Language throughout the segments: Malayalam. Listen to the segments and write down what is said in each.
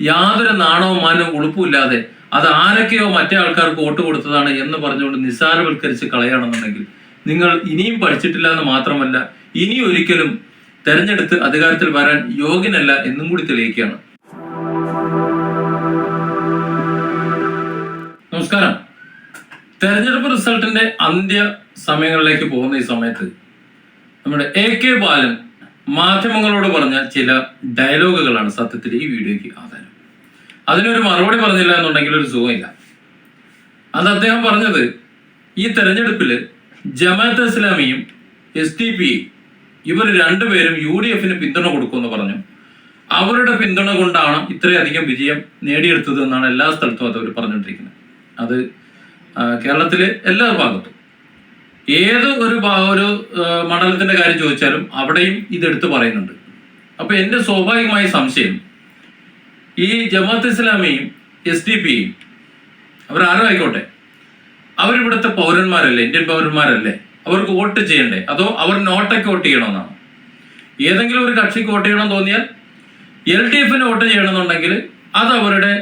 യാതൊരു നാണവും മാനവും ഉളുപ്പുമില്ലാതെ അത് ആരൊക്കെയോ മറ്റേ ആൾക്കാർക്ക് വോട്ട് കൊടുത്തതാണ് എന്ന് പറഞ്ഞുകൊണ്ട് നിസ്സാരവൽക്കരിച്ച് കളയണമെന്നുണ്ടെങ്കിൽ നിങ്ങൾ ഇനിയും പഠിച്ചിട്ടില്ല എന്ന് മാത്രമല്ല ഇനി ഒരിക്കലും തെരഞ്ഞെടുത്ത് അധികാരത്തിൽ വരാൻ യോഗ്യനല്ല എന്നും കൂടി തെളിയിക്കുകയാണ്. നമസ്കാരം. തെരഞ്ഞെടുപ്പ് റിസൾട്ടിന്റെ അന്ത്യ സമയങ്ങളിലേക്ക് പോകുന്ന ഈ സമയത്ത് നമ്മുടെ എ കെ ബാലൻ മാധ്യമങ്ങളോട് പറഞ്ഞ ചില ഡയലോഗുകളാണ് സത്യത്തിൽ ഈ വീഡിയോയ്ക്ക് ആധാരം. അതിനൊരു മറുപടി പറഞ്ഞില്ല എന്നുണ്ടെങ്കിൽ ഒരു സുഖമില്ല അത് അദ്ദേഹം പറഞ്ഞത് ഈ തെരഞ്ഞെടുപ്പിൽ ജമാഅത്ത് ഇസ്ലാമിയും എസ് ടി പി ഇവർ രണ്ടുപേരും യു ഡി എഫിന് പിന്തുണ കൊടുക്കുമെന്ന് പറഞ്ഞു. അവരുടെ പിന്തുണ കൊണ്ടാണ് ഇത്രയധികം വിജയം നേടിയെടുത്തത് എന്നാണ് എല്ലാ സ്ഥലത്തും അത് അവർ പറഞ്ഞുകൊണ്ടിരിക്കുന്നത്. അത് കേരളത്തിലെ എല്ലാ ഭാഗത്തും. ഏത് ഒരു ഒരു മണ്ഡലത്തിന്റെ കാര്യം ചോദിച്ചാലും അവിടെയും ഇതെടുത്ത് പറയുന്നുണ്ട്. അപ്പൊ എന്റെ സ്വാഭാവികമായ സംശയം ഈ ജമാഅത്ത് ഇസ്ലാമിയും എസ് ഡി പിയും അവരാരും ആയിക്കോട്ടെ അവരിവിടുത്തെ പൗരന്മാരല്ലേ ഇന്ത്യൻ പൗരന്മാരല്ലേ അവർക്ക് വോട്ട് ചെയ്യണ്ടേ? അതോ അവർ നോട്ടയ്ക്ക് വോട്ട് ചെയ്യണമെന്നാണ്? ഏതെങ്കിലും ഒരു കക്ഷിക്ക് വോട്ട് ചെയ്യണം തോന്നിയാൽ എൽ ഡി എഫിന് വോട്ട് ചെയ്യണമെന്നുണ്ടെങ്കിൽ അത് അവരുടെ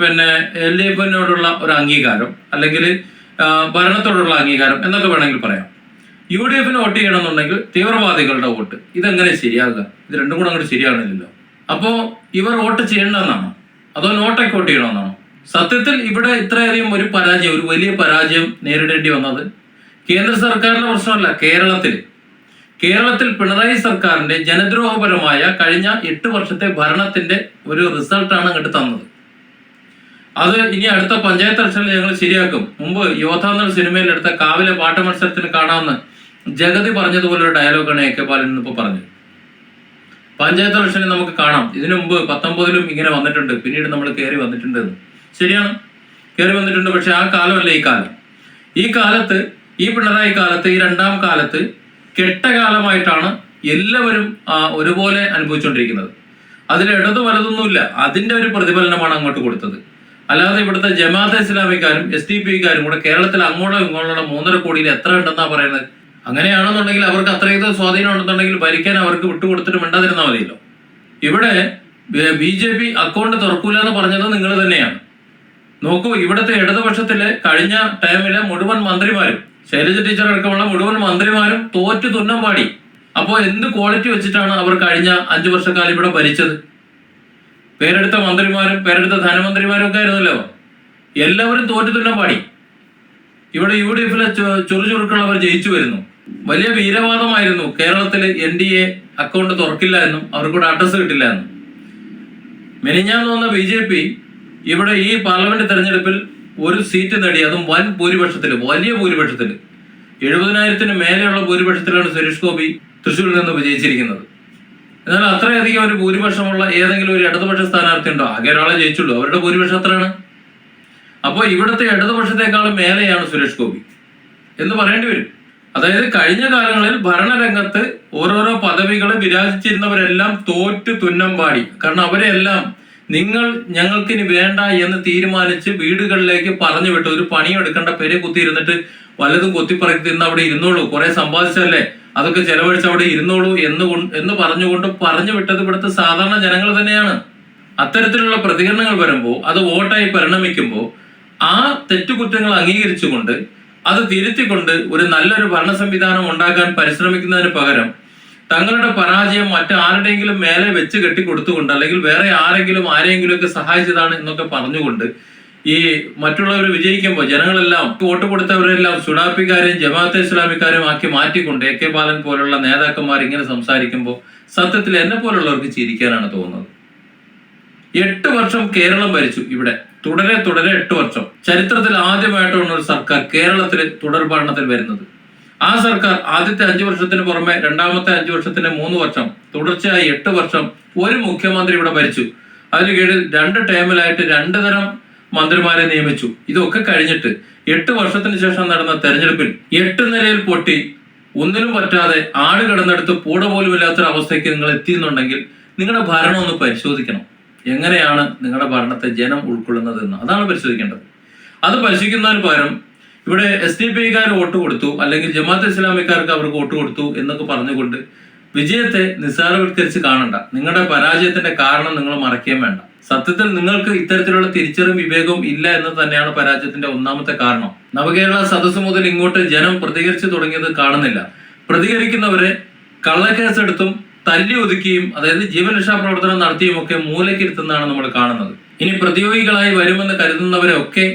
പിന്നെ എൽ ഡി എഫിനോടുള്ള ഒരു അംഗീകാരം അല്ലെങ്കിൽ ഭരണത്തോടുള്ള അംഗീകാരം എന്നൊക്കെ വേണമെങ്കിൽ പറയാം. യു ഡി എഫിന് വോട്ട് ചെയ്യണമെന്നുണ്ടെങ്കിൽ തീവ്രവാദികളുടെ വോട്ട്. ഇതെങ്ങനെ ശരിയാകുക? ഇത് രണ്ടും കൂടെ അങ്ങോട്ട് ശരിയാകുന്നില്ലല്ലോ അപ്പോൾ ഇവർ വോട്ട് ചെയ്യേണ്ടതെന്നാണോ? അതോ നോട്ടൊക്കെ വോട്ട് ചെയ്യണമെന്നാണോ? സത്യത്തിൽ ഇവിടെ ഇത്രയധികം ഒരു പരാജയം ഒരു വലിയ പരാജയം നേരിടേണ്ടി വന്നത് കേന്ദ്ര സർക്കാരിന്റെ പ്രശ്നമല്ല കേരളത്തിൽ കേരളത്തിൽ പിണറായി സർക്കാരിന്റെ ജനദ്രോഹപരമായ കഴിഞ്ഞ എട്ട് വർഷത്തെ ഭരണത്തിന്റെ ഒരു റിസൾട്ടാണ് അങ്ങോട്ട് തന്നത്. അത് ഇനി അടുത്ത പഞ്ചായത്ത് ഇലക്ഷനിൽ ഞങ്ങൾ ശരിയാക്കും. മുമ്പ് യോധ എന്ന സിനിമയിൽ എടുത്ത കാവിലെ പാട്ട് മത്സരത്തിന് കാണാമെന്ന് ജഗതി പറഞ്ഞതുപോലെ ഒരു ഡയലോഗാണ് എ കെ ബാലൻ ഇന്നിപ്പോ പറഞ്ഞത്. പഞ്ചായത്ത് ഇലക്ഷനിൽ നമുക്ക് കാണാം. ഇതിനു മുമ്പ് പത്തൊമ്പതിലും ഇങ്ങനെ വന്നിട്ടുണ്ട്. പിന്നീട് നമ്മൾ കയറി വന്നിട്ടുണ്ട്. ശരിയാണ്? കയറി വന്നിട്ടുണ്ട്. പക്ഷെ ആ കാലമല്ല ഈ കാലം. ഈ കാലത്ത് ഈ പിണറായി കാലത്ത് ഈ രണ്ടാം കാലത്ത് കെട്ടകാലമായിട്ടാണ് എല്ലാവരും ഒരുപോലെ അനുഭവിച്ചുകൊണ്ടിരിക്കുന്നത്. അതിൽ ഇടതു വലതൊന്നുമില്ല. അതിന്റെ ഒരു പ്രതിഫലനമാണ് അങ്ങോട്ട് കൊടുത്തത്. അല്ലാതെ ഇവിടുത്തെ ജമാഅത്തെ ഇസ്ലാമിക്കാരും എസ് ഡി പിക്കാരും കൂടെ കേരളത്തിൽ അങ്ങോട്ടോ ഇങ്ങോട്ടുള്ള മൂന്നര കോടിയിൽ എത്ര ഉണ്ടെന്നാ പറയുന്നത്? അങ്ങനെയാണെന്നുണ്ടെങ്കിൽ അവർക്ക് അത്രയും സ്വാധീനം ഉണ്ടെന്നുണ്ടെങ്കിൽ ഭരിക്കാൻ അവർക്ക് വിട്ടുകൊടുത്തിട്ട് മിണ്ടാതിരുന്നാൽ മതിയല്ലോ. ഇവിടെ ബി ജെ പി അക്കൗണ്ട് തുറക്കൂല എന്ന് പറഞ്ഞത് നിങ്ങൾ തന്നെയാണ്. നോക്കൂ ഇവിടുത്തെ ഇടതുപക്ഷത്തിലെ കഴിഞ്ഞ ടൈമിലെ മുഴുവൻ മന്ത്രിമാരും ശൈലജ ടീച്ചർ അടക്കമുള്ള മുഴുവൻ മന്ത്രിമാരും തോറ്റു തുന്നം പാടി. അപ്പോൾ എന്ത് ക്വാളിറ്റി വെച്ചിട്ടാണ് അവർ കഴിഞ്ഞ അഞ്ചു വർഷക്കാലം ഇവിടെ ഭരിച്ചത്? പേരെടുത്ത മന്ത്രിമാരും പേരെടുത്ത ധനമന്ത്രിമാരും ഒക്കെ ആയിരുന്നല്ലോ. എല്ലാവരും തോറ്റു പാടി ഇവിടെ യു ഡി എഫിലെ ചുറുചുറുക്കുള്ളവർ ജയിച്ചു വരുന്നു. വലിയ വീരവാദമായിരുന്നു കേരളത്തിൽ എൻ ഡി എ അക്കൗണ്ട് തുറക്കില്ല എന്നും അവർക്കൂടെ അഡ്രസ് കിട്ടില്ല എന്നും. മെനിഞ്ഞാന്ന് വന്ന ബി ജെ പി ഇവിടെ ഈ പാർലമെന്റ് തെരഞ്ഞെടുപ്പിൽ ഒരു സീറ്റ് നേടി. അതും വൻ ഭൂരിപക്ഷത്തിൽ വലിയ ഭൂരിപക്ഷത്തിൽ എഴുപതിനായിരത്തിന് മേലെയുള്ള ഭൂരിപക്ഷത്തിലാണ് സുരേഷ് ഗോപി തൃശ്ശൂരിൽ നിന്ന് വിജയിച്ചിരിക്കുന്നത്. എന്നാൽ അത്രയധികം ഒരു ഭൂരിപക്ഷമുള്ള ഏതെങ്കിലും ഒരു ഇടതുപക്ഷ സ്ഥാനാർത്ഥി ഉണ്ടോ? ആകെ ഒരാളെ ജയിച്ചുള്ളൂ. അവരുടെ ഭൂരിപക്ഷം എത്രയാണ്? അപ്പോൾ ഇവിടുത്തെ ഇടതുപക്ഷത്തെക്കാളും മേലെയാണ് സുരേഷ് ഗോപി എന്ന് പറയേണ്ടി വരും. അതായത് കഴിഞ്ഞ കാലങ്ങളിൽ ഭരണരംഗത്ത് ഓരോരോ പദവികൾ വിരാജിച്ചിരുന്നവരെല്ലാം തോറ്റ് തുന്നം പാടി. കാരണം അവരെല്ലാം നിങ്ങൾ ഞങ്ങൾക്കിനി വേണ്ട എന്ന് തീരുമാനിച്ച് വീടുകളിലേക്ക് പറഞ്ഞു വിട്ടു ഒരു പണിയെടുക്കേണ്ട പേരെ കുത്തിയിരുന്നിട്ട് വല്ലതും കൊത്തിപ്പറക്കി തിന്ന് അവിടെ ഇരുന്നോളൂ. കുറെ സമ്പാദിച്ചല്ലേ അതൊക്കെ ചെലവഴിച്ച് അവിടെ ഇരുന്നോളൂ എന്ന് എന്ന് പറഞ്ഞുകൊണ്ട് പറഞ്ഞു വിട്ടത് ഇവിടുത്തെ സാധാരണ ജനങ്ങൾ തന്നെയാണ്. അത്തരത്തിലുള്ള പ്രതികരണങ്ങൾ വരുമ്പോൾ അത് വോട്ടായി പരിണമിക്കുമ്പോൾ ആ തെറ്റുകുറ്റങ്ങൾ അംഗീകരിച്ചുകൊണ്ട് അത് തിരുത്തിക്കൊണ്ട് ഒരു നല്ലൊരു ഭരണ സംവിധാനം ഉണ്ടാക്കാൻ പരിശ്രമിക്കുന്നതിന് പകരം തങ്ങളുടെ പരാജയം മറ്റാരുടെയെങ്കിലും മേലെ വെച്ച് കെട്ടിക്കൊടുത്തുകൊണ്ട് അല്ലെങ്കിൽ വേറെ ആരെങ്കിലും ആരെങ്കിലും ഒക്കെ സഹായിച്ചതാണ് എന്നൊക്കെ പറഞ്ഞുകൊണ്ട് ഈ മറ്റുള്ളവർ വിജയിക്കുമ്പോൾ ജനങ്ങളെല്ലാം വോട്ട് കൊടുത്തവരെല്ലാം സുഡാപ്പിക്കാരെയും ജമാഅത്തെ ഇസ്ലാമിക്കാരെയും ആക്കി മാറ്റിക്കൊണ്ട് എ കെ ബാലൻ പോലുള്ള നേതാക്കന്മാർ ഇങ്ങനെ സംസാരിക്കുമ്പോൾ സത്യത്തിൽ എന്നെ പോലുള്ളവർക്ക് ചിരിക്കാനാണ് തോന്നുന്നത്. എട്ട് വർഷം കേരളം ഭരിച്ചു ഇവിടെ. തുടരെ തുടരെ എട്ട് വർഷം. ചരിത്രത്തിൽ ആദ്യമായിട്ടാണ് ഒരു സർക്കാർ കേരളത്തിൽ തുടർ ഭരണത്തിൽ വരുന്നത്. ആ സർക്കാർ ആദ്യത്തെ അഞ്ചു വർഷത്തിന് പുറമെ രണ്ടാമത്തെ അഞ്ചു വർഷത്തിന് മൂന്ന് വർഷം തുടർച്ചയായി എട്ട് വർഷം ഒരു മുഖ്യമന്ത്രി ഇവിടെ ഭരിച്ചു. അതിന് കീഴിൽ രണ്ട് ടേമിലായിട്ട് രണ്ട് തരം മന്ത്രിമാരെ നിയമിച്ചു. ഇതൊക്കെ കഴിഞ്ഞിട്ട് എട്ട് വർഷത്തിന് ശേഷം നടന്ന തെരഞ്ഞെടുപ്പിൽ എട്ട് നിലയിൽ പൊട്ടി ഒന്നിനും പറ്റാതെ ആട് കിടന്നെടുത്ത് പൂട പോലും ഇല്ലാത്തൊരവസ്ഥയ്ക്ക് നിങ്ങൾ എത്തിയെന്നുണ്ടെങ്കിൽ നിങ്ങളുടെ ഭരണം ഒന്ന് പരിശോധിക്കണം. എങ്ങനെയാണ് നിങ്ങളുടെ ഭരണത്തെ ജനം ഉൾക്കൊള്ളുന്നത് എന്ന് അതാണ് പരിശോധിക്കേണ്ടത്. അത് പരിശോധിക്കുന്നതിന് പകരം ഇവിടെ എസ് ഡി പി ഐക്കാർ വോട്ട് കൊടുത്തു അല്ലെങ്കിൽ ജമാഅത്ത് ഇസ്ലാമിക്കാർക്ക് അവർക്ക് വോട്ട് കൊടുത്തു എന്നൊക്കെ പറഞ്ഞുകൊണ്ട് വിജയത്തെ നിസ്സാരവൽക്കരിച്ച് കാണണ്ട. നിങ്ങളുടെ പരാജയത്തിന്റെ കാരണം നിങ്ങൾ മറക്കുകയും വേണ്ട. സത്യത്തിൽ നിങ്ങൾക്ക് ഇത്തരത്തിലുള്ള തിരിച്ചറിവും വിവേകവും ഇല്ല എന്ന് തന്നെയാണ് പരാജയത്തിന്റെ ഒന്നാമത്തെ കാരണം. നവകേരള സദസ്സ് മുതൽ ഇങ്ങോട്ട് ജനം പ്രതികരിച്ചു തുടങ്ങിയത് കാണുന്നില്ല. പ്രതികരിക്കുന്നവരെ കള്ളക്കേസെടുത്തും തല്ലി ഒതുക്കിയും അതായത് ജീവരക്ഷാ പ്രവർത്തനം നടത്തിയും ഒക്കെ മൂലക്കിരുത്തുന്നതാണ് നമ്മൾ കാണുന്നത്. ഇനി പ്രതിയോഗികളായി വരുമെന്ന് കരുതുന്നവരെ ഒക്കെ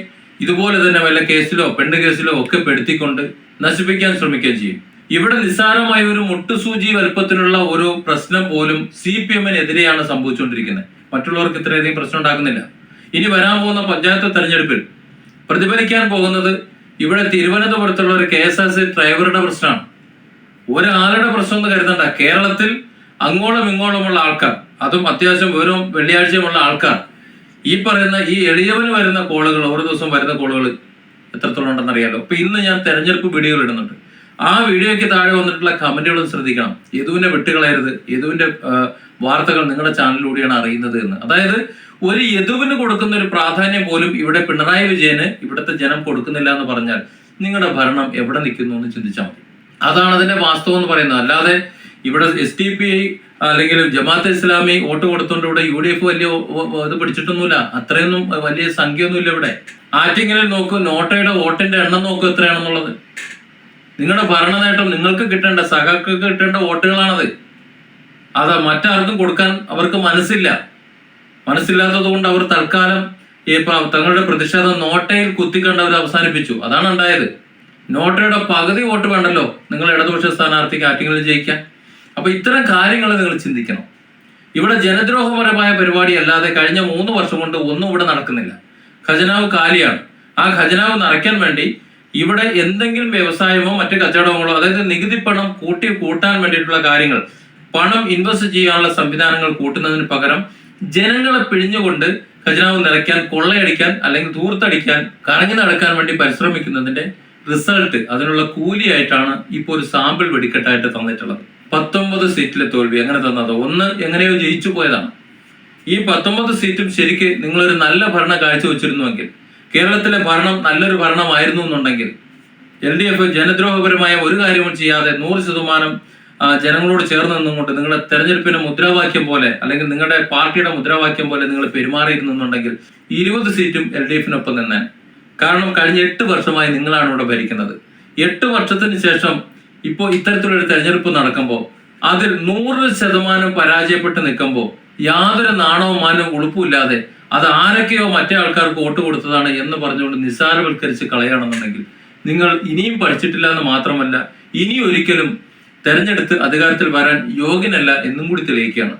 ഇതുപോലെ തന്നെ വല്ല കേസിലോ പെണ്ണ് കേസിലോ ഒക്കെ പെടുത്തിക്കൊണ്ട് നശിപ്പിക്കാൻ ശ്രമിക്കുകയും ചെയ്യും. ഇവിടെ നിസ്സാരമായ ഒരു മുട്ടുസൂചി വലുപ്പത്തിലുള്ള ഒരു പ്രശ്നം പോലും സി പി എമ്മിനെതിരെയാണ് സംഭവിച്ചുകൊണ്ടിരിക്കുന്നത്. മറ്റുള്ളവർക്ക് ഇത്രയധികം പ്രശ്നം ഉണ്ടാക്കുന്നില്ല. ഇനി വരാൻ പോകുന്ന പഞ്ചായത്ത് തെരഞ്ഞെടുപ്പിൽ പ്രതിഫലിക്കാൻ പോകുന്നത് ഇവിടെ തിരുവനന്തപുരത്തുള്ള ഒരു കെ എസ് ആർ സി ഡ്രൈവറുടെ പ്രശ്നമാണ്. ഒരാളുടെ പ്രശ്നം എന്ന് കരുതണ്ട. കേരളത്തിൽ അങ്ങോളം ഇങ്ങോളമുള്ള ആൾക്കാർ അതും അത്യാവശ്യം വെറും വെള്ളിയാഴ്ചയുമുള്ള ആൾക്കാർ ഈ പറയുന്ന ഈ എളിയവന് വരുന്ന കോളുകൾ ഓരോ ദിവസം വരുന്ന കോളുകൾ എത്രത്തോളം ഉണ്ടെന്ന് അപ്പൊ ഇന്ന് ഞാൻ തെരഞ്ഞെടുപ്പ് വീഡിയോകൾ ഇടുന്നുണ്ട്. ആ വീഡിയോയ്ക്ക് താഴെ വന്നിട്ടുള്ള കമന്റുകളും ശ്രദ്ധിക്കണം. യദുവിനെ വിട്ടുകളയരുത്. യദുവിന്റെ വാർത്തകൾ നിങ്ങളുടെ ചാനലിലൂടെയാണ് അറിയുന്നത് എന്ന്. അതായത് ഒരു യദുവിന് കൊടുക്കുന്ന ഒരു പ്രാധാന്യം പോലും ഇവിടെ പിണറായി വിജയന് ഇവിടുത്തെ ജനം കൊടുക്കുന്നില്ല എന്ന് പറഞ്ഞാൽ നിങ്ങളുടെ ഭരണം എവിടെ നിൽക്കുന്നു എന്ന് ചിന്തിച്ചാൽ മതി. അതാണ് അതിന്റെ വാസ്തവം എന്ന് പറയുന്നത്. അല്ലാതെ ഇവിടെ എസ് ഡി പി ഐ അല്ലെങ്കിൽ ജമാഅത്ത് ഇസ്ലാമി വോട്ട് കൊടുത്തോണ്ട് ഇവിടെ യു ഡി എഫ് വലിയ ഇത് പിടിച്ചിട്ടൊന്നുമില്ല. അത്രയൊന്നും വലിയ സംഖ്യയൊന്നുമില്ല ഇവിടെ. ആറ്റിങ്ങലിൽ നോക്കൂ നോട്ടയുടെ വോട്ടിന്റെ എണ്ണം നോക്കൂ എത്രയാണെന്നുള്ളത്. നിങ്ങളുടെ ഭരണ നേട്ടം നിങ്ങൾക്ക് കിട്ടേണ്ട സഖാക്കൾക്ക് കിട്ടേണ്ട വോട്ടുകളാണത്. അത് മറ്റാർക്കും കൊടുക്കാൻ അവർക്ക് മനസ്സില്ല. മനസ്സില്ലാത്തത് കൊണ്ട് അവർ തൽക്കാലം ഈ തങ്ങളുടെ പ്രതിഷേധം നോട്ടയിൽ കുത്തിക്കണ്ട് അവർ അവസാനിപ്പിച്ചു. അതാണ് ഉണ്ടായത്. നോട്ടയുടെ പകുതി വോട്ട് വേണ്ടല്ലോ നിങ്ങൾ ഇടതുപക്ഷ സ്ഥാനാർത്ഥിക്ക് ആറ്റിങ്ങളിൽ ജയിക്കാൻ. അപ്പൊ ഇത്തരം കാര്യങ്ങൾ നിങ്ങൾ ചിന്തിക്കണം. ഇവിടെ ജനദ്രോഹപരമായ പരിപാടി അല്ലാതെ കഴിഞ്ഞ മൂന്ന് വർഷം കൊണ്ട് ഒന്നും ഇവിടെ നടക്കുന്നില്ല. ഖജനാവ് കാലിയാണ്. ആ ഖജനാവ് നിറയ്ക്കാൻ വേണ്ടി ഇവിടെ എന്തെങ്കിലും വ്യവസായമോ മറ്റു കച്ചവടങ്ങളോ അതായത് നികുതി പണം കൂട്ടി കൂട്ടാൻ വേണ്ടിയിട്ടുള്ള കാര്യങ്ങൾ പണം ഇൻവെസ്റ്റ് ചെയ്യാനുള്ള സംവിധാനങ്ങൾ കൂട്ടുന്നതിന് പകരം ജനങ്ങളെ പിഴിഞ്ഞുകൊണ്ട് ഖജനാവ് നിറയ്ക്കാൻ കൊള്ളയടിക്കാൻ അല്ലെങ്കിൽ തൂർത്തടിക്കാൻ കറങ്ങി നടക്കാൻ വേണ്ടി പരിശ്രമിക്കുന്നതിന്റെ റിസൾട്ട് അതിനുള്ള കൂലിയായിട്ടാണ് ഇപ്പോൾ ഒരു സാമ്പിൾ വെടിക്കെട്ടായിട്ട് തന്നിട്ടുള്ളത്. പത്തൊമ്പത് സീറ്റിലെ തോൽവി എങ്ങനെ തന്നത്? ഒന്ന് എങ്ങനെയോ ജയിച്ചു പോയതാണ്. ഈ പത്തൊമ്പത് സീറ്റും ശരിക്ക് നിങ്ങളൊരു നല്ല ഭരണ കാഴ്ച കാഴ്ചവെച്ചിരുന്നുവെങ്കിൽ കേരളത്തിലെ ഭരണം നല്ലൊരു ഭരണമായിരുന്നു എന്നുണ്ടെങ്കിൽ എൽ ഡി എഫ് ജനദ്രോഹപരമായ ഒരു കാര്യവും ചെയ്യാതെ നൂറ് ശതമാനം ജനങ്ങളോട് ചേർന്ന് നിന്നുകൊണ്ട് നിങ്ങളുടെ തെരഞ്ഞെടുപ്പിന്റെ മുദ്രാവാക്യം പോലെ അല്ലെങ്കിൽ നിങ്ങളുടെ പാർട്ടിയുടെ മുദ്രാവാക്യം പോലെ നിങ്ങൾ പെരുമാറിയിരുന്നുണ്ടെങ്കിൽ ഇരുപത് സീറ്റും എൽ ഡി എഫിനൊപ്പം തന്നെ കാരണം കഴിഞ്ഞ എട്ട് വർഷമായി നിങ്ങളാണ് ഇവിടെ ഭരിക്കുന്നത്. എട്ട് വർഷത്തിന് ശേഷം ഇപ്പോൾ ഇത്തരത്തിലൊരു തെരഞ്ഞെടുപ്പ് നടക്കുമ്പോൾ അതിൽ നൂറ് ശതമാനം പരാജയപ്പെട്ട് നിൽക്കുമ്പോൾ യാതൊരു നാണവും മാനവും ഉളുപ്പുമില്ലാതെ അത് ആരൊക്കെയോ മറ്റേ ആൾക്കാർക്ക് വോട്ട് കൊടുത്തതാണ് എന്ന് പറഞ്ഞുകൊണ്ട് നിസ്സാരവൽക്കരിച്ച് കളയുകയാണെന്നുണ്ടെങ്കിൽ നിങ്ങൾ ഇനിയും പഠിച്ചിട്ടില്ല എന്ന് മാത്രമല്ല ഇനി ഒരിക്കലും തെരഞ്ഞെടുത്ത് അധികാരത്തിൽ വരാൻ യോഗ്യനല്ല എന്നും കൂടി തെളിയിക്കുകയാണ്.